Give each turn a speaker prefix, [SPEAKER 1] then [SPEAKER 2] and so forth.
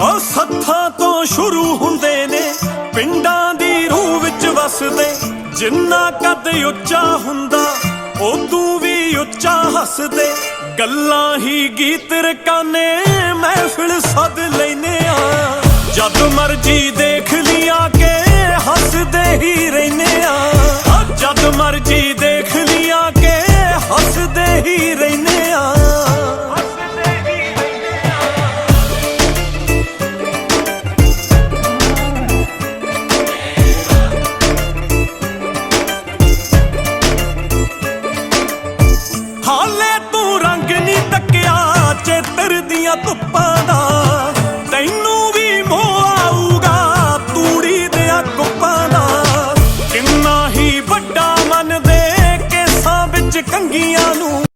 [SPEAKER 1] ਉਹ ਸੱਥਾਂ ਤੋਂ ਸ਼ੁਰੂ ਹੁੰਦੇ ਨੇ, ਪਿੰਡਾਂ ਦੀ ਰੂਹ ਵਿੱਚ ਵਸਦੇ। ਜਿੰਨਾ ਕੱਦ ਉੱਚਾ ਹੁੰਦਾ ਉਦੋਂ ਵੀ ਉੱਚਾ ਹੱਸਦੇ। ਗੱਲਾਂ ਹੀ ਗੀਤ ਰਕਾਨੇ, ਮਹਿਫਿਲ ਸੱਦ ਲੈਨੇ ਆ। ਜਦ ਮਰਜ਼ੀ ਦੇਖ ਲਿਆ ਕੇ ਹੱਸਦੇ ਹੀ ਰਹਿਨੇ ਆ। ਜਦ ਮਰਜ਼ੀ ਦੇਖ ਲਿਆ ਕੇ ਹੱਸਦੇ ਹੀ ਰਹਿਨੇ ਚੇਤਰ ਦੀਆਂ ਧੁੱਪਾਂ ਦਾ। ਤੈਨੂੰ ਵੀ ਮੋਹ ਆਊਗਾ ਤੂੜੀ ਦੇ ਕੁੱਪਾਂ ਦਾ। ਕਿੰਨਾ ਹੀ ਵੱਡਾ ਮਨ ਦੇ ਕੇਸਾਂ ਵਿੱਚ ਕੰਗੀਆਂ ਨੂੰ